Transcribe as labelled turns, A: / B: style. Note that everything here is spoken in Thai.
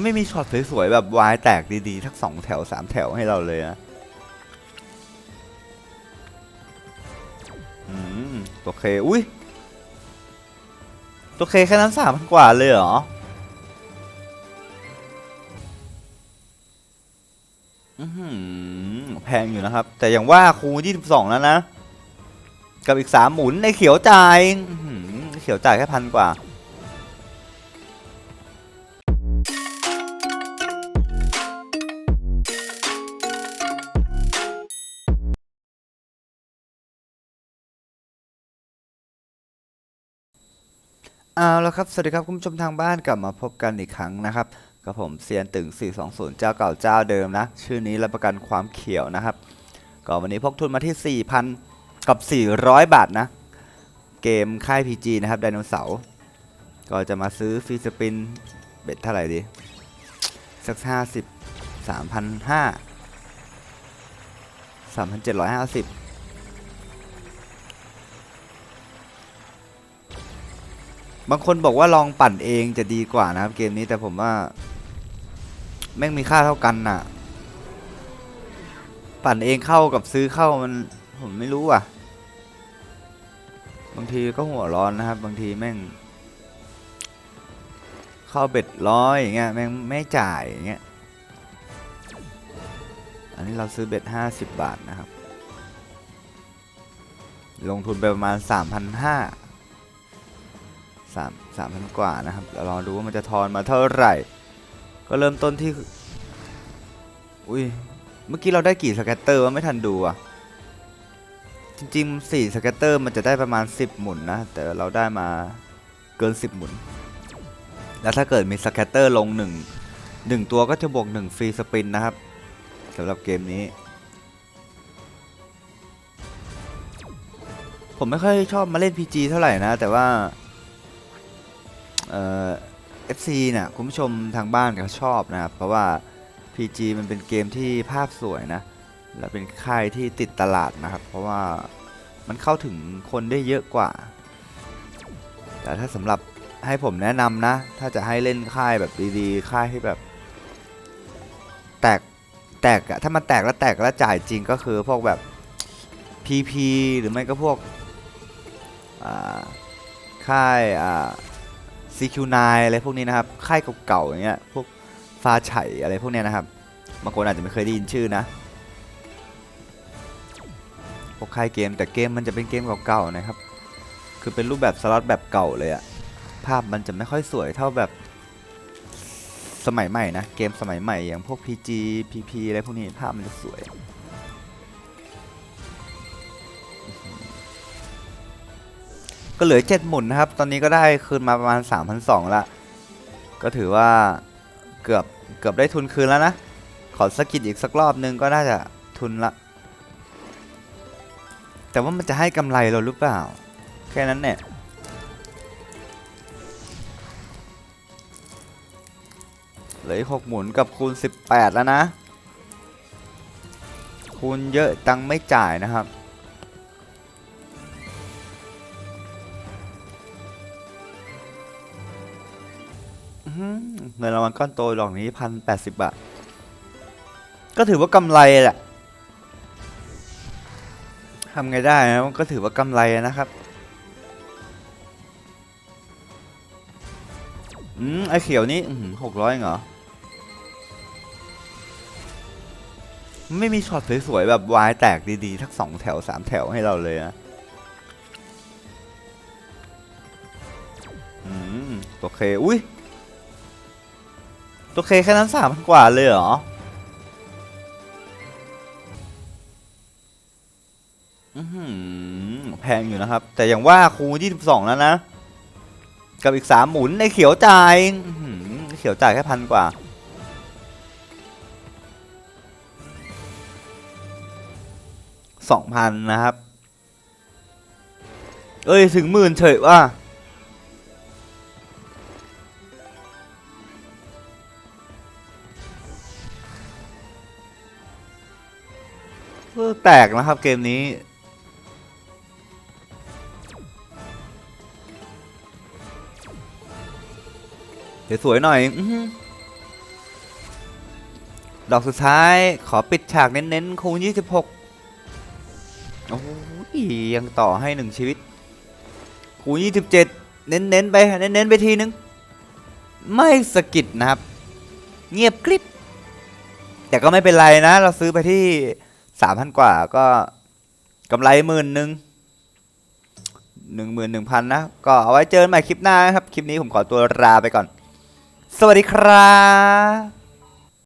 A: ไม่มีช็อตสวยๆ แบบวายแตกดีๆทั้งสองแถวสามแถวให้เราเลยนะอืมตัวเคอุ้ยตัวเคแค่นั้นสามพันกว่าเลยเหรออื้อหือแพงอยู่นะครับ แต่อย่างว่าคูณ22แล้วนะ กับอีกสามหมุนในเขียวจ่ายเขียวจ่ายแค่พันกว่า เอาล้วครับ สวัสดีครับคุณผู้ชมทางบ้านกลับมาพบกันอีกครั้งนะครับกับผมเซียนตึง 420 เจ้าเก่าเจ้าเดิมนะ ชื่อนี้รับประกันความเขียวนะครับ ก็วันนี้พกทุนมาที่ 4,000 กับ 400 บาทนะ เกมค่าย PG นะครับไดโนเสาร์ก็จะมาซื้อฟีสปิน เบ็ดเท่าไหร่ดี สัก 50 3,500 3,750 บางคนบอกว่าลองปั่นเองจะดีกว่านะครับเกมนี้แต่ผมว่า แม่งมีค่าเท่ากันน่ะ ปั่นเองเข้ากับซื้อเข้ามันผมไม่รู้อะ บางทีก็หัวร้อนนะครับ บางทีแม่ง เข้าเบ็ดร้อยอย่างเงี้ยแม่งไม่จ่ายอย่างเงี้ยอันนี้เราซื้อเบ็ดห้าสิบบาทนะครับ ลงทุนไปประมาณสามพันห้า สามสามพันกว่านะครับเราลองดูว่ามันจะทอนมาเท่าไหร่ ก็เริ่มต้นที่ อุ้ยเมื่อกี้เราได้กี่สแกตเตอร์ว่าไม่ทันดูอะ จริงๆสี่สแกตเตอร์มันจะได้ประมาณ 10 หมุนนะ แต่เราได้มาเกิน 10 หมุน แล้วถ้าเกิดมีสแกตเตอร์ลง 1 1 ตัวก็จะบวก 1 ฟรีสปินนะครับสำหรับเกมนี้ ผมไม่ค่อยชอบมาเล่น PG เท่าไหร่นะ แต่ว่า เอ่อ FC เนี่ยคุณผู้ชมทางบ้านก็ชอบนะครับ เพราะว่า PG มันเป็นเกมที่ภาพสวยนะ และเป็นค่ายที่ติดตลาดนะครับ เพราะว่ามันเข้าถึงคนได้เยอะกว่า แต่ถ้าสำหรับให้ผมแนะนำนะ ถ้าจะให้เล่นค่ายแบบดีๆ ค่ายที่แบบ แตกแตกอะถ้ามันแตกแล้วแตกแล้วจ่ายจริงก็คือพวกแบบ PP หรือไม่ก็พวกค่ายอ่า CQ9 อะไรพวกนี้นะครับ ค่ายเก่าๆอย่างเงี้ย พวกฟ้าไฉอะไรพวกเนี้ยนะครับ บางคนอาจจะไม่เคยได้ยินชื่อนะ พวกค่ายเกมแต่เกมมันจะเป็นเกมเก่าๆนะครับ คือเป็นรูปแบบสล็อตแบบเก่าเลยอะภาพมันจะไม่ค่อยสวยเท่าแบบสมัยใหม่นะ เกมสมัยใหม่อย่างพวก PG PP อะไรพวกนี้ภาพมันจะสวย ก็เหลือเจ็ดหมุนนะครับ ตอนนี้ก็ได้คืนมาประมาณ 3,200ละก็ถือว่าเกือบเกือบได้ทุนคืนแล้วนะ ขอสกกิดอีกสักรอบนึงก็น่าจะทุนละ แต่ว่ามันจะให้กำไรเราหรือเปล่า แค่นั้นเนี่ยเหลืออีกหกหมุนกับคูณ 18 แล้วนะ คูณเยอะตังไม่จ่ายนะครับ เงินรางวัลก้อนโตดอกนี้พันแปดสิบบาท ก็ถือว่ากำไรแหละทำไงได้นะก็ถือว่ากำไรนะครับอืมไอเขียวนี้หกร้อยเหรอ ไม่มีช็อตสวยๆแบบวายแตกดีๆทั้งสองแถวสามแถวให้เราเลยนะอืมตัวเค อุ้ย ตัวเคแค่นั้นสามพันกว่าเลยเหรออือหือแพงอยู่นะครับ แต่อย่างว่าคูณ22แล้วนะ กับอีก3หมุนในเขียวจ่ายเขียวจ่ายแค่พันกว่า สองพันนะครับ เอ้ย ถึงหมื่นเฉยว่า เออแตกนะครับเกมนี้ เดี๋ยวสวยหน่อยอดอกสุดท้ายขอปิดฉากเน้นๆคูณ26 โอ้ยยังต่อให้หนึ่งชีวิต คูณ27 เน้นๆไป เน้นๆไปทีนึง ไม่สกิดนะครับ เงียบกริบแต่ก็ไม่เป็นไรนะ เราซื้อไปที่ สามพันกว่าก็กำไรหมื่นหนึ่งหนึ่งหมื่นหนึ่งพันนะ ก็เอาไว้เจอกันใหม่คลิปหน้านะครับ คลิปนี้ผมขอตัวลาไปก่อน สวัสดีครับ